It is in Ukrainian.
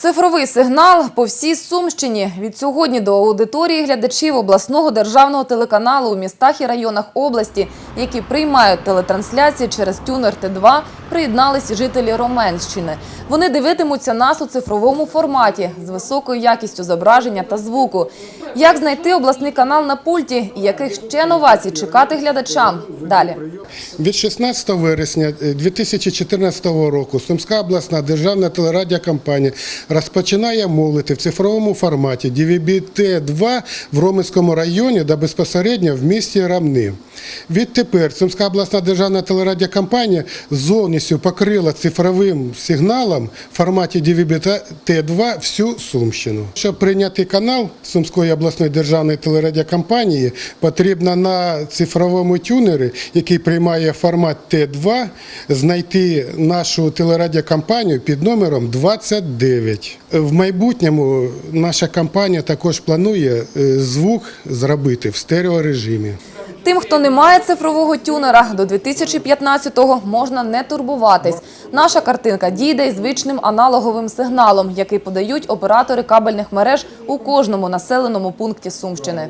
Цифровий сигнал по всій Сумщині. Від сьогодні до аудиторії глядачів обласного державного телеканалу у містах і районах області, які приймають телетрансляції через тюнер Т2, приєдналися жителі Роменщини. Вони дивитимуться нас у цифровому форматі з високою якістю зображення та звуку. Як знайти обласний канал на пульті і яких ще новацій чекати глядачам? Далі. Від 16 вересня е, 2014 року Сумська обласна державна телерадіокомпанія розпочинає мовити в цифровому форматі DVB-T2 в Роменському районі та безпосередньо в місті Рамни. Відтепер Сумська обласна державна телерадіокомпанія повністю покрила цифровим сигналом в форматі DVB-T2 всю Сумщину. Щоб прийняти канал Сумської обласної державної телерадіокомпанії, потрібно на цифровому тюнері, який приймає формат Т2, знайти нашу телерадіокомпанію під номером 29. В майбутньому наша компанія також планує е, звук зробити в стереорежимі. Тим, хто не має цифрового тюнера, до 2015-го можна не турбуватись. Наша картинка дійде із звичним аналоговим сигналом, який подають оператори кабельних мереж у кожному населеному пункті Сумщини.